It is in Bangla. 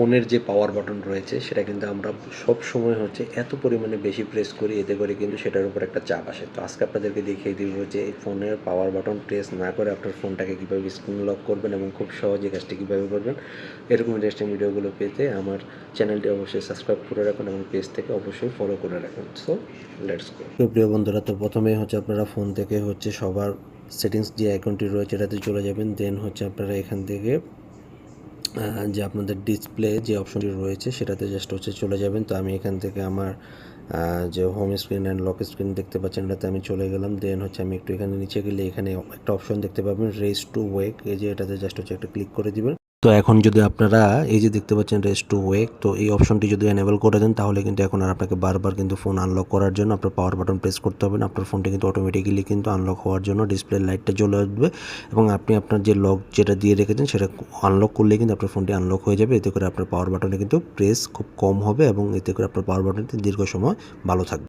ফোনের যে পাওয়ার বাটন রয়েছে, সেটা কিন্তু আমরা সব সময় হচ্ছে এত পরিমাণে বেশি প্রেস করি, এতে করে কিন্তু সেটার উপর একটা চাপ আসে। তো আজকে আপনাদেরকে দেখিয়ে দিব যে এই ফোনের পাওয়ার বাটন প্রেস না করে আপনার ফোনটাকে কীভাবে স্ক্রিন লক করবেন এবং খুব সহজে কাজটি কীভাবে করবেন, এরকম ইন্টারেস্টিং ভিডিওগুলো পেতে আমার চ্যানেলটি অবশ্যই সাবস্ক্রাইব করে রাখুন এবং পেজ থেকে অবশ্যই ফলো করে রাখুন। সো লেটস গো তো প্রিয় বন্ধুরা, তো প্রথমেই হচ্ছে আপনারা ফোন থেকে হচ্ছে সবার সেটিংস যে আইকনটি রয়েছে, এটাতে চলে যাবেন। দেন হচ্ছে আপনারা এখান থেকে যে আপনাদের ডিসপ্লে যে অপশনটি রয়েছে, সেটাতে জাস্ট হচ্ছে চলে যাবেন। তো আমি এখান থেকে আমার যে home screen and lock screen দেখতে পাচ্ছেন, এটাতে আমি চলে গেলাম। দেন হচ্ছে আমি একটু এখানে নিচে গেলে এখানে একটা অপশন দেখতে পাবেন রেস টু ওয়েক এই যে এটাতে জাস্ট হচ্ছে একটা ক্লিক করে দিবেন। তো এখন যদি আপনারা এই যে দেখতে পাচ্ছেন রেস্ট টু ওয়েক, তো এই অপশনটি যদি এনেবল করে দেন, তাহলে কিন্তু এখন আর আপনাকে বারবার কিন্তু ফোন আনলক করার জন্য আপনার পাওয়ার বাটন প্রেস করতে হবে না। আপনার ফোনটি কিন্তু অটোমেটিক্যালি কিন্তু আনলক হওয়ার জন্য ডিসপ্লে লাইটটা জ্বলে আসবে এবং আপনি আপনার যে লক যেটা দিয়ে রেখেছেন, সেটা আনলক করলে কিন্তু আপনার ফোনটি আনলক হয়ে যাবে। এতে করে আপনার পাওয়ার বাটনে কিন্তু প্রেস খুব কম হবে এবং এতে করে আপনার পাওয়ার বাটনটি দীর্ঘ সময় ভালো থাকবে।